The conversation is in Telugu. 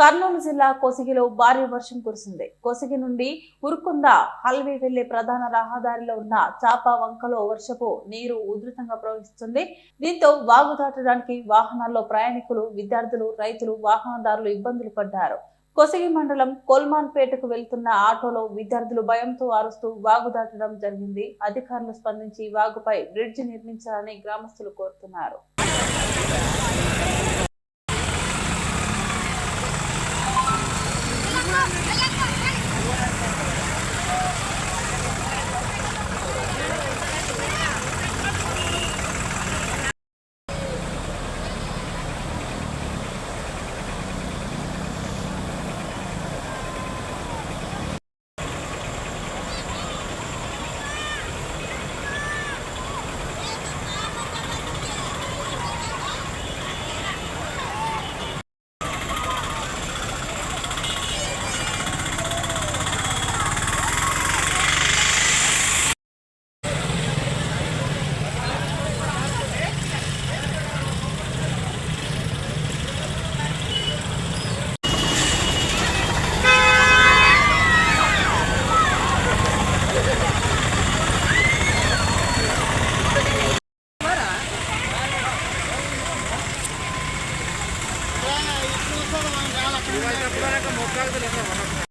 కర్నూలు జిల్లా కోసిగిలో భారీ వర్షం కురిసింది. కోసిగి నుండి ఉరుకుంద హల్వీ వెళ్ళే ప్రధాన రహదారిలో ఉన్న చాప వంకలో వర్షపు నీరు ఉధృతంగా ప్రవహిస్తుంది. దీంతో వాగు దాటడానికి వాహనాల్లో ప్రయాణికులు విద్యార్థులు రైతులు వాహనదారులు ఇబ్బందులు పడ్డారు. కొసిగి మండలం కోల్మాన్పేటకు వెళ్తున్న ఆటోలో విద్యార్థులు భయంతో అరుస్తూ వాగు దాటడం జరిగింది. అధికారులు స్పందించి వాగుపై బ్రిడ్జి నిర్మించాలని గ్రామస్తులు కోరుతున్నారు. మొక్కలు